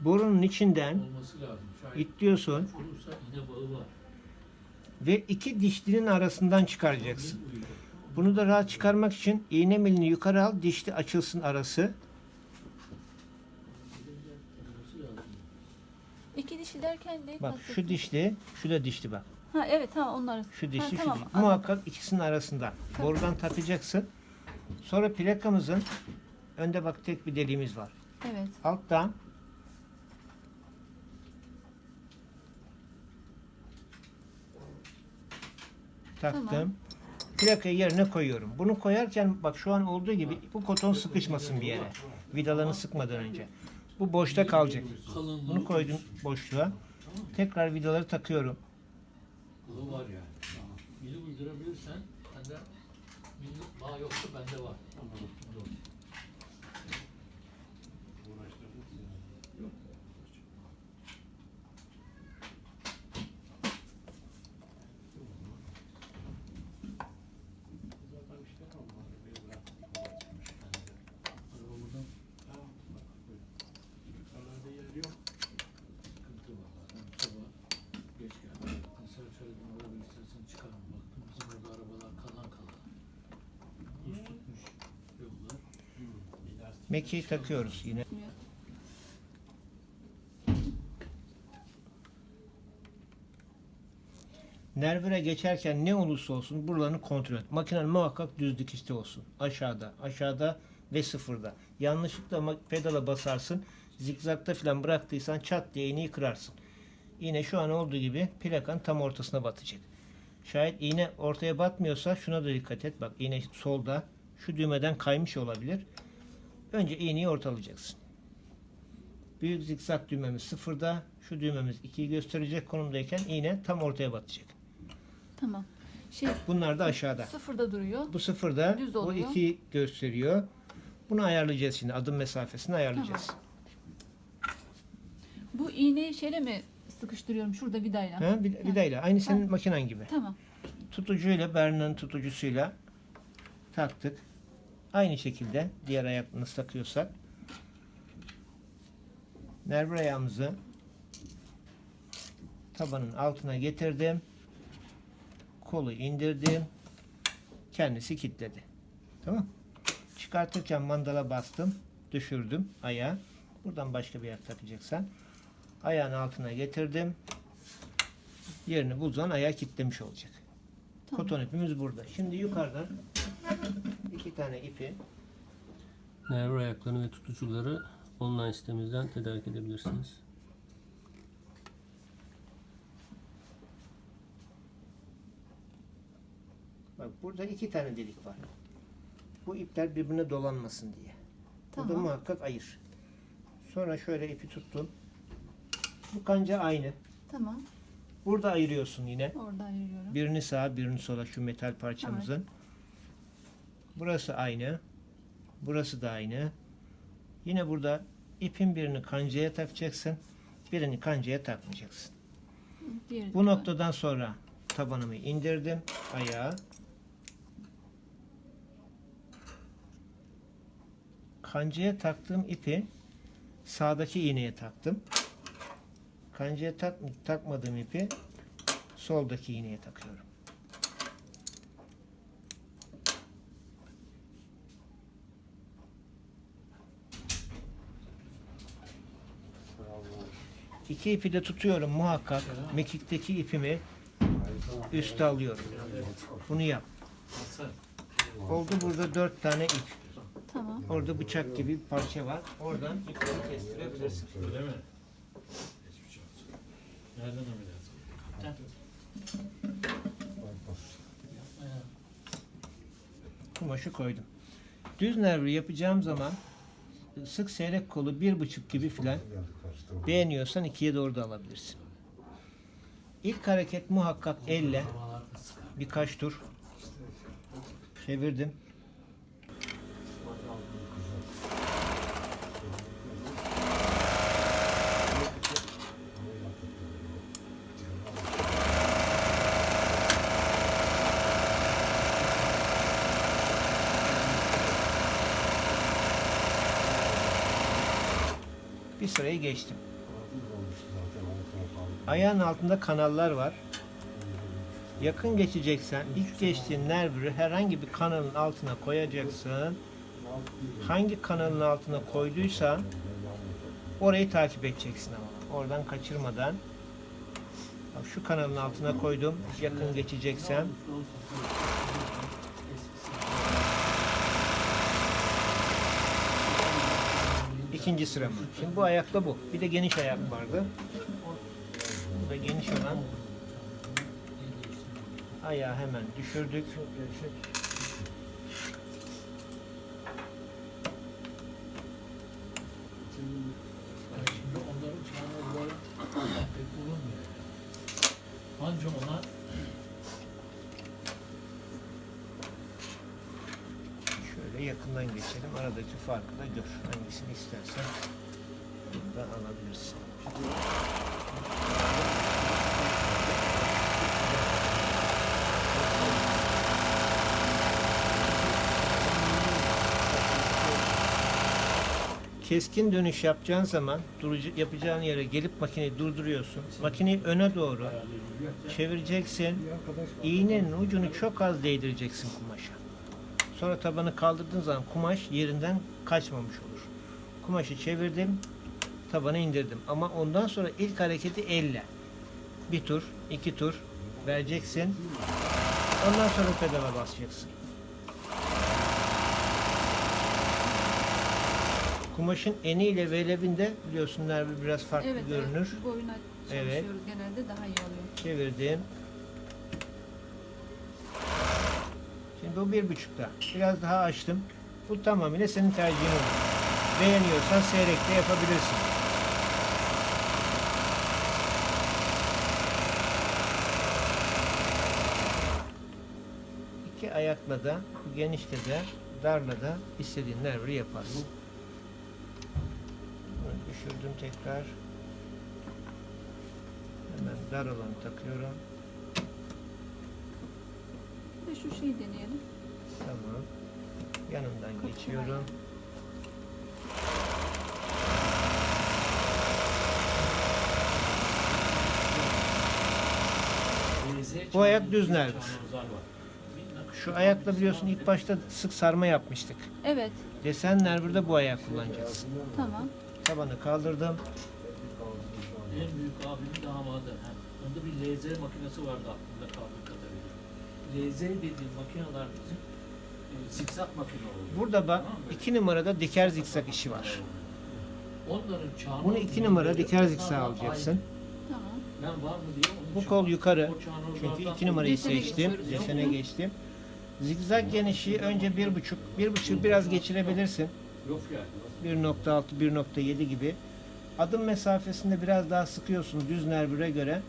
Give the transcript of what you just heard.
borunun içinden olması lazım. Şayet itliyorsun olursa iğne bağı var. ve iki dişlinin arasından çıkaracaksın. Bunu da rahat çıkarmak için iğne milini yukarı al, dişli açılsın arası. İki dişi derken ne Bak şu dişli, şu da dişli bak. Ha evet ha onlar. Şu dişli, Ha, şu tamam, dişli. anladım. Muhakkak ikisinin arasında. Borudan takacaksın. Sonra plakamızın önde bak tek bir deliğimiz var. Evet. Alttan taktım. Tamam. Plakayı yerine koyuyorum. Bunu koyarken bak şu an olduğu gibi bu koton sıkışmasın bir yere. Vidalarını sıkmadan önce. Bu boşta kalacak. Bunu koydum boşluğa. Tekrar vidaları takıyorum. Bağı var yani. Mili uydurabilirsen bende bağ yoksa bende var. Mekiği takıyoruz yine. Nervire geçerken ne olursa olsun buralarını kontrol et. Makinen muhakkak düz dikişte olsun. Aşağıda, aşağıda ve sıfırda. Yanlışlıkla pedala basarsın. Zikzakta falan bıraktıysan çat diye iğneyi kırarsın. İğne şu an olduğu gibi plakanın tam ortasına batacak. Şayet iğne ortaya batmıyorsa şuna da dikkat et. Bak iğne solda. Şu düğmeden kaymış olabilir. Önce iğneyi ortalayacaksın. Büyük zikzak düğmemiz sıfırda. Şu düğmemiz 2'yi gösterecek konumdayken iğne tam ortaya batacak. Tamam. Şey Bunlar da aşağıda. sıfırda duruyor. Bu sıfırda Düz bu oluyor. 2'yi gösteriyor. Bunu ayarlayacağız şimdi. Adım mesafesini ayarlayacağız. Bu iğneyi şeyle mi sıkıştırıyorum şurada vidayla? Ha, bir, vidayla. Aynı senin makinen gibi. Tamam. Tutucuyla, Berna'nın tutucusuyla taktık. Aynı şekilde diğer ayakla nasıl takıyorsak. Nervur ayağımızı tabanın altına getirdim. Kolu indirdim. Kendisi kilitledi. Tamam. Çıkartırken mandala bastım. Düşürdüm ayağı. Buradan başka bir ayak takacaksan. Ayağın altına getirdim. Yerini bulduğun ayağı kilitlemiş olacak. Tamam. Koton ipimiz burada. Şimdi yukarıdan iki tane ipi Nerv ayaklarını ve tutucuları online sitemizden tedarik edebilirsiniz. bak burada iki tane delik var. Bu ipler birbirine dolanmasın diye. Burada Tamam. muhakkak ayır. Sonra şöyle ipi tuttum. Bu kanca aynı. Tamam. Burada ayırıyorsun yine. Orada ayırıyorum. Birini sağa birini sola şu metal parçamızın. Burası aynı. Burası da aynı. Yine burada ipin birini kancaya takacaksın. Birini kancaya takmayacaksın. Diğeri Bu noktadan sonra tabanımı indirdim. Ayağı. Kancaya taktığım ipi sağdaki iğneye taktım. Kancaya tak, takmadığım ipi soldaki iğneye takıyorum. İki ipi de tutuyorum muhakkak. Mekikteki ipimi üste alıyorum. Bunu yap. Oldu burada dört tane ip. Tamam. Orada bıçak gibi bir parça var. Oradan ipleri kestirebilirsin. Öyle mi? Nereden ameliyat. Kumaşı koydum. Düz nervi yapacağım zaman sık seyrek kolu bir buçuk gibi filan beğeniyorsan ikiye doğru da alabilirsin. İlk hareket muhakkak elle birkaç tur çevirdim. Bir sırayı geçtim. Ayağın altında kanallar var. Yakın geçeceksen ilk geçtiğin nervürü herhangi bir kanalın altına koyacaksın. Hangi kanalın altına koyduysan orayı takip edeceksin ama. Oradan kaçırmadan. Şu kanalın altına koydum. Yakın geçeceksen. İkinci sıra. Şimdi bu ayakta bu. Bir de geniş ayak vardı. Bu da geniş olan ayağı hemen düşürdük. Anca ona Şöyle yakından geçelim. Aradaki farkı da gör. Hangisini istersen burada alabilirsin. Keskin dönüş yapacağın zaman durucu, yapacağın yere gelip makineyi durduruyorsun. Makineyi öne doğru çevireceksin. İğnenin ucunu çok az değdireceksin kumaşa. Sonra tabanı kaldırdığın zaman kumaş yerinden kaçmamış olur. Kumaşı çevirdim, tabanı indirdim. Ama ondan sonra ilk hareketi elle. Bir tur, iki tur vereceksin. Ondan sonra pedala basacaksın. Kumaşın eniyle ve levinde biliyorsun nerede biraz farklı Evet, görünür. evet. Boyuna çalışıyoruz Evet. genelde daha iyi oluyor. Çevirdim. Şimdi bu bir buçukta. Biraz daha açtım. Bu tamamıyla senin tercihin olur. Beğeniyorsan seyrekte yapabilirsin. İki ayakla da, genişte de, darla da istediğin nerviri yaparsın. Bunu düşürdüm tekrar. Hemen dar olanı takıyorum. De şu şeyi deneyelim. Tamam. Yanından Kapı geçiyorum. Bu ayak düz nervir. Şu ayakla biliyorsun ilk başta sık sarma yapmıştık. Evet, Desen nervürde bu ayağı kullanacaksın. tamam. Tabanı kaldırdım. En büyük abimin damadı. Onda bir LZ makinesi vardı LZ dediğim makineler bizim e, zikzak makine oluyor. Burada bak iki numarada diker zikzak işi var. Onların çağrı Bunu iki numara diker zikzak alacaksın. Tamam. Ben var mı diye onun Bu için kol yukarı. o Çünkü iki numarayı Desene seçtim. geçiyoruz. Desene geçtim. Zigzag genişliği önce bir buçuk, bir buçuk biraz geçirebilirsin. Yok yani. 1.6, 1.7 gibi. Adım mesafesinde biraz daha sıkıyorsun düz nervüre göre.